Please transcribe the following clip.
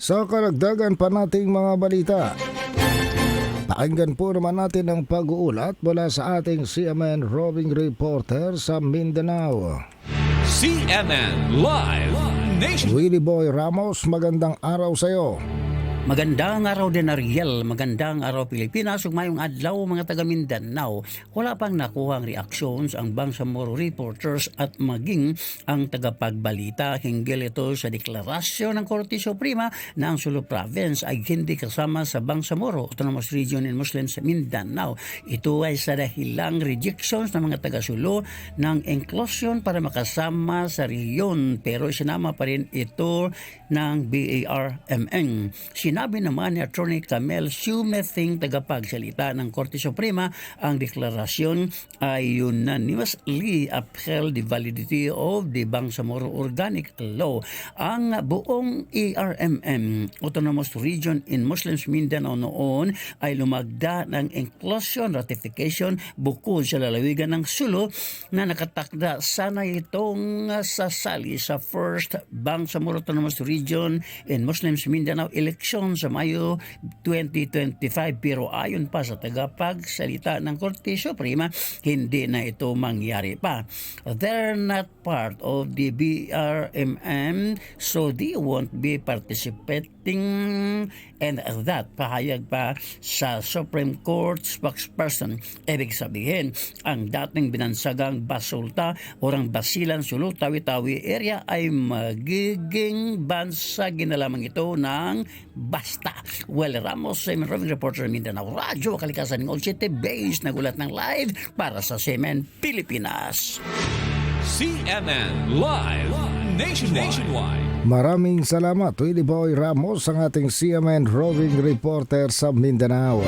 Sa karagdagan pa nating mga balita, pakinggan po naman natin ang pag-uulat mula sa ating CMN roving reporter sa Mindanao. CNN Live Nation. Willie Boy Ramos, magandang araw sa iyo. Magandang araw din Ariel, magandang araw Pilipinas, ug mayong adlaw mga taga Mindanao. Wala pang nakuha ang reactions ang Bangsamoro reporters at maging ang tagapagbalita hinggil ito sa deklarasyon ng Korte Suprema na ang Sulu Province ay hindi kasama sa Bangsamoro Autonomous Region in Muslim sa Mindanao. Ito ay sa dahilang rejections ng mga taga-Sulu ng inclusion para makasama sa rehiyon pero sinama pa rin ito ng BARMN. Sinabi naman ni Attorney Camel Sumething tagapagsalita ng Korte Suprema ang deklarasyon ay unanimously upheld the validity of the Bangsamoro Organic Law. Ang buong ARMM, Autonomous Region in Muslims Mindanao noon ay lumagda ng inclusion ratification bukod sa lalawigan ng Sulu na nakatakda sana itong sasali sa first Bangsamoro Autonomous Region in Muslims Mindanao election sa Mayo 2025 pero ayon pa sa tagapagsalita ng Korte Suprema hindi na ito mangyari pa. They're not part of the BRMM so they won't be participating and that pahayag pa sa Supreme Court spokesperson. Ibig sabihin, ang dating binansagang Basulta orang Basilan Sulu Tawi-Tawi area ay magiging bansagin na lamang ito ng basta. Well, Ramos, Semen Roving Reporter Mindanao Radyo, kalikasan ng Old City Base, nagulat ng live para sa Semen Pilipinas. CNN Live Nationwide. Nationwide. Maraming salamat, Willie Boy Ramos, ang ating CMN roving reporter sa Mindanao.